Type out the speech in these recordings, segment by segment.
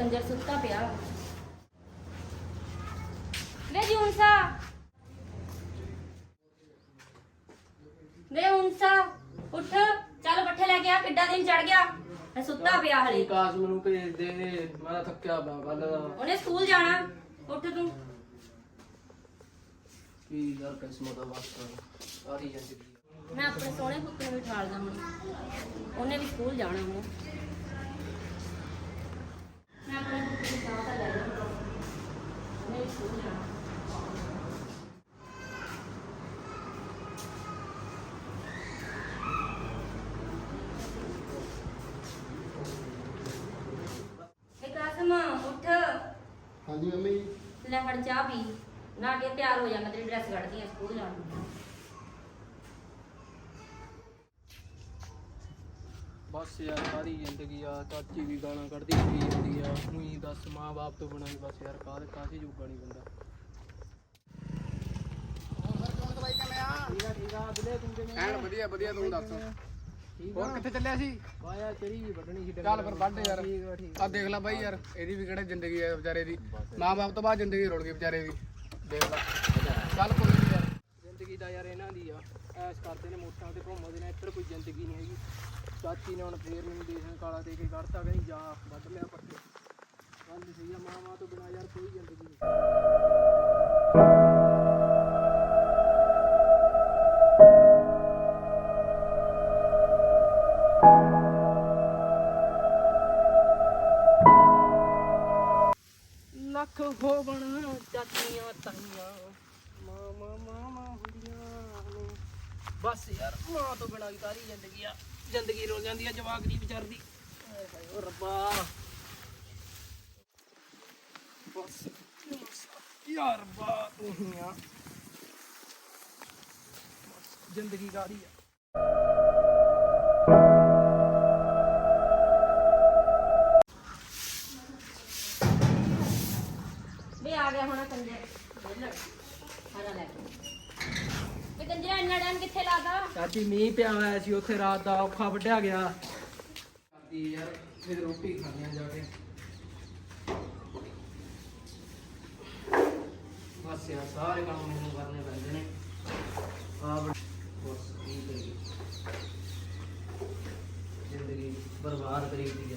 ਕੰਜਰ ਸੁੱਤਾ ਪਿਆ। ਵੇ ਜੀ ਉਨਸਾ ਵੇ ਉਨਸਾ ਉੱਠ। ਚੱਲ ਪੱਠੇ ਲੈ ਕੇ ਆ ਕਿੱਡਾ ਦਿਨ ਚੜ ਗਿਆ। ਇਹ ਸੁੱਤਾ ਪਿਆ ਹਲੇ। ਕਾਸ਼ ਮੈਨੂੰ ਭੇਜ ਦੇ ਮੈਂ ਤਾਂ ਥੱਕਿਆ ਪਿਆ ਕੱਲ ਦਾ ਉਹਨੇ ਸਕੂਲ ਜਾਣਾ। ਉੱਠ ਤੂੰ। ਕੀ ਯਾਰ ਕਿਸਮਤ ਦਾ ਵਾਸਤਾ ਸਾਰੀ ਜ਼ਿੰਦਗੀ। ਮੈਂ ਆਪਣੇ ਸੋਹਣੇ ਪੁੱਤ ਨੂੰ ਵੀ ਠਾਲਦਾ ਹੁਣ। ਉਹਨੇ ਵੀ ਸਕੂਲ ਜਾਣਾ ਹੁਣ। ਇਹ ਕਾਸਮ ਉੱਠ। ਹਾਂਜੀ ਮੰਮੀ ਲੈ ਫੜ ਚਾਹ ਪੀ। ਨਾ ਕੇ ਤਿਆਰ ਹੋ ਜਾ ਮੈਂ ਤੇਰੀ ਡਰੈਸ ਕੱਢਦੀ ਆ ਸਕੂਲ ਜਾਣ ਨੂੰ। ਬਸ ਯਾਰ ਸਾਰੀ ਜ਼ਿੰਦਗੀ ਆ ਚਾਚੀ ਵੀ ਗਾਲਾਂ ਕੱਢਦੀ ਪਈ ਜਾਂਦੀ ਆ ਉਹੀ ਦੱਸ ਮਾਂ-ਬਾਪ ਤੋਂ ਹੀ ਬਸ ਯਾਰ ਕਾਹਦੇ ਕਾਹਦੇ ਜੋਗਾ ਨਹੀਂ ਬੰਦਾ। ਠੀਕ ਆ ਠੀਕ ਆ ਬਿਲੇ ਤੂੰ ਕਿਵੇਂ ਐਨ ਵਧੀਆ ਵਧੀਆ ਤੂੰ ਦੱਸ। ਠੀਕ ਹੋਰ ਕਿੱਥੇ ਚੱਲਿਆ ਸੀ? ਵਾਇਆ ਤੇਰੀ ਵੀ ਵੱਢਣੀ ਸੀ ਚੱਲ ਫਿਰ ਵੱਢ ਯਾਰ। ਠੀਕ ਆ ਠੀਕ ਆ। ਦੇਖ ਲੈ ਬਾਈ ਯਾਰ ਇਹਦੀ ਵੀ ਕਿਹੜਾ ਜ਼ਿੰਦਗੀ ਹੈ ਵਿਚਾਰੇ ਦੀ। ਮਾਂ-ਬਾਪ ਤੋਂ ਬਾਅਦ ਜ਼ਿੰਦਗੀ ਰੁਲ ਗਈ ਵਿਚਾਰੇ ਦੀ। ਦੇਖ ਲੈ। ਚੱਲ ਕੋਈ ਦਾ ਯਾਰ ਇਹਨਾਂ ਦੀ ਆ। ਐਸ਼ ਕਰਦੇ ਨੇ ਮੋਟਰਾਂ ਤੇ ਘੁੰਮਦੇ ਨੇ, ਇੱਧਰ ਕੋਈ ਜ਼ਿੰਦਗੀ ਨਹੀਂ ਹੈਗੀ। ਚਾਚੀ ਨੇ ਹੁਣ ਫੇਰ ਮੈਨੂੰ ਦੇਸਾਂ ਕਾਲਾ ਦੇ ਕੇ ਕੱਢਤਾ, ਕਹਿੰਦੀ ਜਾ, ਵੱਢ ਲਿਆ ਪੱਟੇ ਗੱਲ ਸਹੀ ਆ, ਮਾਂ ਮਾਂ ਤੋਂ ਬਿਨਾ ਯਾਰ ਕੋਈ ਜ਼ਿੰਦਗੀ ਨਹੀਂ। ਲੱਖ ਹੋਵਣ ਚਾਚੀਆਂ ਤਾਈਆਂ। ਮਾਮਾ ਮਾਮਾ ਹੁੰਦੀਆਂ ਨੇ ਬਸ ਯਾਰ, ਮਾਂ ਤੋਂ ਬਿਨਾਂ ਵੀ ਸਾਰੀ ਜ਼ਿੰਦਗੀ ਆ? ਜ਼ਿੰਦਗੀ ਰੁਲ ਜਾਂਦੀ ਆ ਜਵਾਕ ਦੀ ਵਿਚਾਰਦੀ ਆਏ ਹਾਏ ਓ ਰੱਬਾ। ਬਸ ਯਾਰ ਰੱਬਾ, ਤੂੰ ਹੀ ਆ। ਬਸ, ਜ਼ਿੰਦਗੀ ਕਾਹਦੀ ਆ? ਵੇ ਆ ਗਿਆ ਹੁਣ ਕੰਜਰ। ਵੇਲੜ ਆਰਾ ਲੈ। ਵੇ ਕੰਜਰਾ ਇੰਨਾ ਟਾਈਮ ਕਿੱਥੇ ਲਾਦਾ ਚਾਚੀ, ਮੀਂਹ ਪਿਆ ਹੋਇਆ ਸੀ, ਉੱਥੇ ਰਾਤ ਦਾ ਔਖਾ ਵੱਢਿਆ ਗਿਆ। ਕਰਦੀ ਯਾਰ ਫਿਰ ਰੋਟੀ ਖਾਣੀ ਆ ਜਾ ਕੇ। ਬਸ ਯਾਰ, ਸਾਰੇ ਕੰਮ ਮੈਨੂੰ ਕਰਨੇ ਪੈਂਦੇ ਨੇ। ਆ ਬਸ, ਕੀ ਕਰੀਏ। ਜ਼ਿੰਦਗੀ ਬਰਬਾਦ ਕਰੀ ਦਿੱਤੀ ਆ।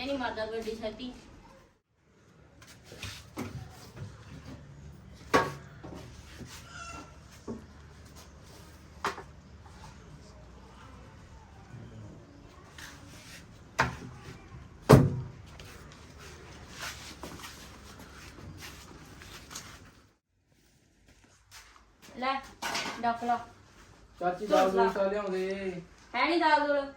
ਕਿਤੇ ਨਹੀਂ ਮਰਦਾ ਏਡੀ ਛੇਤੀ। ਲੈ ਡੱਕ ਲਾ। ਚਾਚੀ ਦਾਲ ਤਾਂ ਲਿਆਉਂਦੇ। ਹੈ ਨਹੀਂ ਦਾਲ ਦੂਲ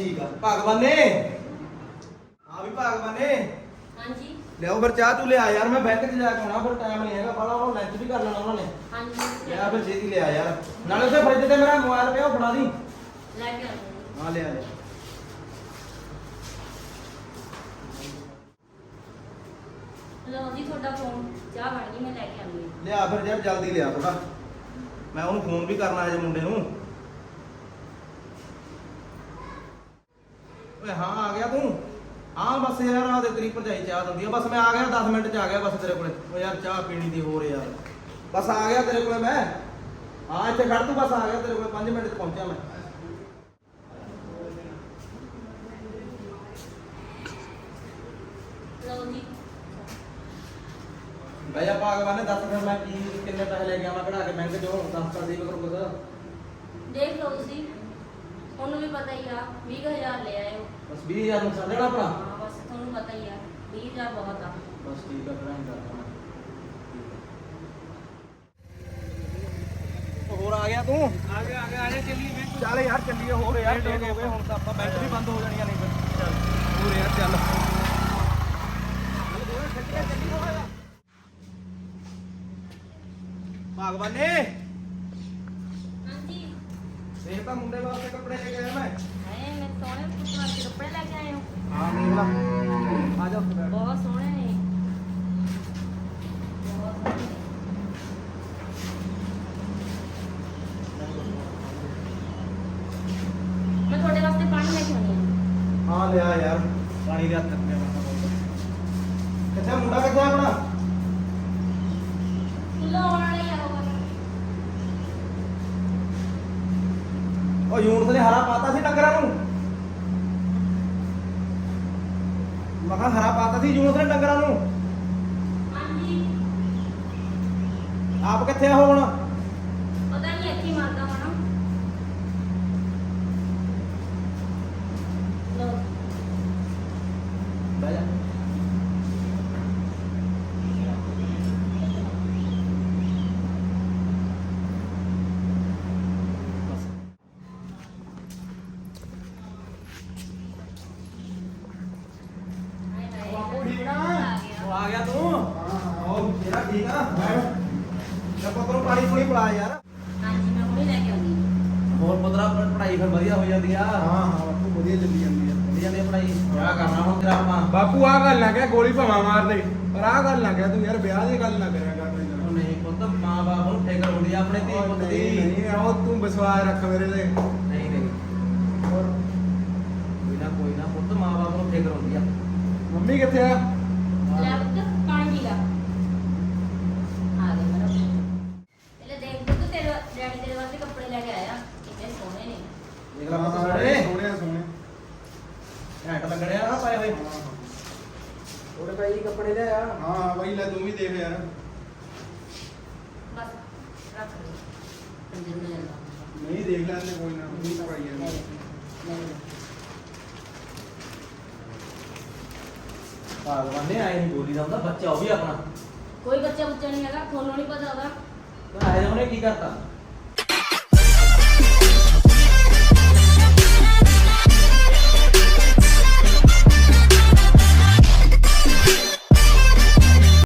ਠੀਕ ਆ। ਭਗਵਾਨੇ! ਹਾਂ ਵੀ ਭਗਵਾਨੇ! ਹਾਂਜੀ। ਲਿਆਓ ਫਿਰ ਚਾਹ ਤੂੰ ਲਿਆ ਯਾਰ ਮੈਂ ਬੈਂਕ 'ਚ ਜਾ ਕੇ ਆਉਣਾ ਫਿਰ ਟਾਈਮ ਨਹੀਂ ਹੈਗਾ। ਬੜਾ ਉਹਨਾਂ ਲੰਚ ਵੀ ਕਰ ਲੈਣਾ ਉਹਨਾਂ ਨੇ। ਹਾਂਜੀ। ਯਾਰ ਫਿਰ ਛੇਤੀ ਲਿਆ ਯਾਰ। ਨਾਲੇ ਉਸੇ ਫਰਿੱਜ ਤੇ ਮੇਰਾ ਮੋਬਾਈਲ ਪਿਆ ਉਹ ਫੜਾ ਦੀ। ਲੈ ਕੇ ਆਉਂਦੇ ਹਾਂ ਲਿਆ ਲਿਆ। ਲਓ ਜੀ ਤੁਹਾਡਾ ਫੋਨ ਚਾਹ ਬਣ ਗਈ ਮੈਂ ਲੈ ਕੇ ਆਉਂਗੀ ਲਿਆ ਫਿਰ ਜਲਦੀ ਲਿਆ ਥੋੜਾ ਮੈਂ ਉਹਨੂੰ ਫੋਨ ਵੀ ਕਰਨਾ ਹੈ ਮੁੰਡੇ ਨੂੰ। ਹਾਂ ਬਸ ਯਾਰ ਆ ਦੇ ਤੇਰੀ ਭਰਜਾਈ ਚਾਹ ਦਿੰਦੀ ਆ। ਬਸ ਮੈਂ ਆ ਗਿਆ 10 ਮਿੰਟ ਚ ਆ ਗਿਆ ਬਸ ਤੇਰੇ ਕੋਲੇ। ਓ ਯਾਰ ਚਾਹ ਪੀਣੀ ਦੀ ਹੋਰ ਯਾਰ। ਬਸ ਆ ਗਿਆ ਤੇਰੇ ਕੋਲੇ ਮੈਂ। ਹਾਂ ਇੱਥੇ ਖੜ ਤੂੰ ਬਸ ਆ ਗਿਆ ਤੇਰੇ ਕੋਲੇ। 5 ਮਿੰਟ ਚ ਪਹੁੰਚਿਆ ਮੈਂ। ਲਓ ਜੀ। ਬਈ ਆ ਭਗਵਾਨ ਨੇ ਦੱਸ ਫਿਰ ਮੈਂ ਕੀ ਕਿੰਨੇ ਪੈਸੇ ਲੈ ਕੇ ਆਵਾਂ ਕਢਾ ਕੇ ਬੈਂਕ ਚੋਂ? ਦੱਸ ਕਰ ਦੇ ਕਰੋ ਕੁਝ ਦੇਖ ਲਓ ਤੁਸੀਂ। ਤੁਹਾਨੂੰ ਵੀ ਪਤਾ ਹੀ ਆ 20000 ਲੈ ਆਇਓ। ਬਸ 20000 ਨੂੰ ਜਾਣਾ ਆਪਣਾ। ਹਾਂ ਬਸ ਤੁਹਾਨੂੰ ਪਤਾ ਹੀ ਆ 20000 ਬਹੁਤ ਆ ਬਸ ਠੀਕ ਆ ਫਿਰ ਐਂ ਕਰਦਾ ਮੈਂ ਹੋਰ ਆ ਗਿਆ ਤੂੰ ਆ ਗਿਆ ਆ ਗਿਆ ਆ ਜਾ ਚੱਲੀਏ ਫਿਰ ਚੱਲ ਯਾਰ ਚੱਲੀਏ ਹੋਰ ਯਾਰ ਲੇਟ ਹੋ ਗਏ ਹੁਣ ਤਾਂ ਆਪਾਂ ਬੈਂਕ ਵੀ ਬੰਦ ਹੋ ਜਾਣੀਆਂ ਨਹੀਂ ਫਿਰ ਚੱਲ ਹੋਰ ਯਾਰ ਚੱਲ ਭਗਵਾਨੇ ਹਾਂਜੀ ਦੇਖ ਤਾਂ ਮੁੰਡੇ ਵਾਸਤੇ ਕੱਪੜੇ ਲੈ ਕੇ ਆਇਆ ਮੈਂ ਹਾਏ ਮੈਂ ਸੋਹਣੇ ਪੁੱਤਰਾਂ ਦੇ ਕੱਪੜੇ ਲੈ ਕੇ ਆਏ ਹੋ ਹਾਂ ਦੇਖ ਲਾ ਆ ਜਾ ਉੱਥੇ ਬੈਠ ਬਹੁਤ ਸੋਹਣੇ ਨੇ। ਬਹੁਤ ਸੋਹਣੇ ਨੇ। ਮੈਂ ਤੁਹਾਡੇ ਵਾਸਤੇ ਪਾਣੀ ਲੈ ਕੇ ਆਉਣੀ ਆ ਹਾਂ ਲਿਆ ਯਾਰ। ਪਾਣੀ ਦੇ ਹੱਥ ਰੱਖਿਆ ਕਿੱਥੇ ਮੁੰਡਾ ਕਿੱਥੇ ਆਪਣਾ? ਵਾਲਾ ਹੀ ਉਹ ਯੂਨਸ ਨੇ ਹਰਾ ਪਾਤਾ ਸੀ ਡੰਗਰਾਂ ਨੂੰ। ਮੈਂ ਕਿਹਾ ਹਰਾ ਪਾਤਾ ਸੀ ਨੇ ਡੰਗਰਾਂ ਨੂੰ। ਹਾਂਜੀ। ਆਪ ਕਿੱਥੇ ਆ ਹੁਣ ਪਤਾ ਨਹੀਂ ਇੱਥੇ ਹੀ ਮਾਰਦਾ ਹੋਣਾ ਲੋ ਬਹਿ ਜਾ ਹਾਏ ਹਾਏ ਬਾਪੂ ਠੀਕ ਆ? ਆ ਗਿਆ ਉਹ ਆ ਗਿਆ ਤੂੰ ਉਹ ਤੇਰਾ ਠੀਕ ਆ ਬੈਠ ਲੈ ਪੁੱਤ ਨੂੰ ਪਾਣੀ ਪੂਣੀ ਪਿਲਾ ਯਾਰ। ਹਾਂਜੀ ਮੈਂ ਹੁਣੇ ਲੈ ਕੇ ਆਉਂਦੀ ਹਾਂ। ਹੋਰ ਪੁੱਤਰਾ ਪੜ੍ਹਾਈ ਫਿਰ ਵਧੀਆ ਹੋ ਜਾਂਦੀ ਆ। ਹਾਂ ਹਾਂ ਬਾਪੂ ਵਧੀਆ ਚੱਲੀ ਜਾਂਦੀ ਆ। ਵਧੀਆ ਜਾਂਦੀ ਆ ਪੜ੍ਹਾਈ? ਕਿਆ ਕਰਨਾ ਹੁਣ ਤੇਰਾ ਆਪਾਂ ਬਾਪੂ ਆ ਗੱਲ ਨਾ ਕਹਿ ਗੋਲੀ ਭਾਵਾਂ ਮਾਰ ਦੇ। ਪਰ ਆ ਗੱਲ ਨਾ ਕਹਿ ਤੂੰ ਯਾਰ ਵਿਆਹ ਦੀ ਗੱਲ ਨਾ ਕਰਿਆ ਕਰ। ਉਹ ਨਹੀਂ ਪੁੱਤ ਮਾਂ ਬਾਪ ਨੂੰ ਫਿਕਰ ਹੁੰਦੀ ਆ ਆਪਣੇ ਧੀ ਪੁੱਤ ਨਹੀਂ ਦੀ ਨਹੀਂ ਉਹ ਤੂੰ ਵਿਸ਼ਵਾਸ ਰੱਖ ਮੇਰੇ ਤੇ। ਨਹੀਂ ਨਹੀਂ। ਹੋਰ? ਕੋਈ ਨਾ ਕੋਈ ਨਾ ਪੁੱਤ ਮਾਂ ਬਾਪ ਨੂੰ ਫਿਕਰ ਹੁੰਦੀ ਆ। ਮੰਮੀ ਕਿੱਥੇ ਆ ਲੈ ਪੁੱਤ ਪਾਣੀ ਪੀ ਲਾ ਆ ਗਏ ਮੇਰਾ ਇਹਲੇ ਦੇਖ ਪੁੱਤ ਤੇਰੇ ਡੈਡੀ ਤੇਰੇ ਵਾਸਤੇ ਕੱਪੜੇ ਲੈ ਕੇ ਆਇਆ ਕਿੰਨੇ ਸੋਹਣੇ ਨੇ ਦੇਖ ਲੈ ਪੁੱਤ ਸੋਹਣੇ ਸੋਹਣੇ ਸੋਹਣੇ ਘੈਂਟ ਲੱਗਣਿਆ ਨਾ ਪਾਏ ਹੋਏ ਉਹਦੇ ਭਾਈ ਕੱਪੜੇ ਲੈ ਆ ਹਾਂ ਹਾਂ ਬਾਈ ਲੈ ਤੂੰ ਵੀ ਦੇਖ ਯਾਰ ਬਸ ਰੱਖ ਦੇ ਪੰਜਨ ਲੈ ਲਾ ਨਹੀਂ ਦੇਖ ਲੈਂਦੇ ਕੋਈ ਨਾ ਨਹੀਂ ਪਾਈ ਲੈ ਯਾਰ ਲੈ, ਲੈ ਲੈ। ਭਗਵਾਨ ਨੇ ਆਏ ਨਹੀਂ ਬੋਲੀ ਦਾ ਹੁੰਦਾ ਬੱਚਾ ਉਹ ਵੀ ਆਪਣਾ ਕੋਈ ਬੱਚਾ ਬੁੱਚਾ ਨਹੀਂ ਹੈਗਾ ਤੁਹਾਨੂੰ ਨਹੀਂ ਪਤਾ ਉਹਦਾ ਆਏ ਉਹਨੇ ਕੀ ਕਰਤਾ